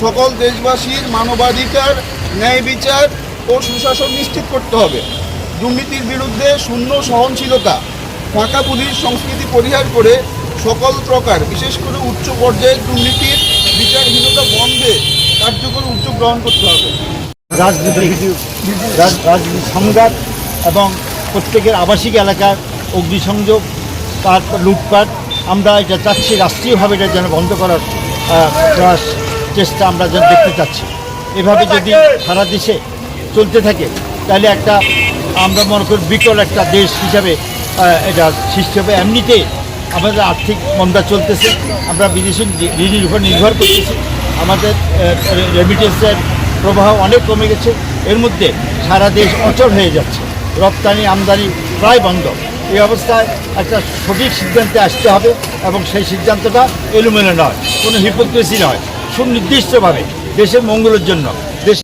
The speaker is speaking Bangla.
সকল দেশবাসীর মানবাধিকার, ন্যায় বিচার ও সুশাসন নিশ্চিত করতে হবে। দুর্নীতির বিরুদ্ধে শূন্য সহনশীলতা, ফাঁকা পুলিশ সংস্কৃতি পরিহার করে সকল প্রকার, বিশেষ করে উচ্চ পর্যায়ের দুর্নীতির বিচারহীনতা বন্ধে কার্যকর উদ্যোগ গ্রহণ করতে হবে। রাজনীতি, রাজ- রাজনীতি সংঘাত এবং প্রত্যেকের আবাসিক এলাকার অগ্নিসংযোগ তারপর লুটপাট, আমরা এটা চাচ্ছি রাষ্ট্রীয়ভাবে এটা যেন বন্ধ করার প্রয়াস চেষ্টা আমরা যেন দেখতে চাচ্ছি। এভাবে যদি সারা দেশে চলতে থাকে, তাহলে একটা আমরা মনে করি বিকল একটা দেশ হিসাবে এটা সৃষ্টি হবে। এমনিতে আমাদের আর্থিক মন্দা চলতেছে। আমরা বিদেশি ঋণের উপর নির্ভর করতেছি। আমাদের রেমিটেন্সের প্রবাহ অনেক কমে গেছে। এর মধ্যে সারা দেশ অচল হয়ে যাচ্ছে। রপ্তানি আমদানি প্রায় বন্ধ। এই অবস্থায় একটা সঠিক সিদ্ধান্তে আসতে হবে এবং সেই সিদ্ধান্তটা এলোমেলো নয়। কোনো হিপোক্রেসি নয়। সুনির্দিষ্টভাবে দেশের মঙ্গলের জন্য দেশ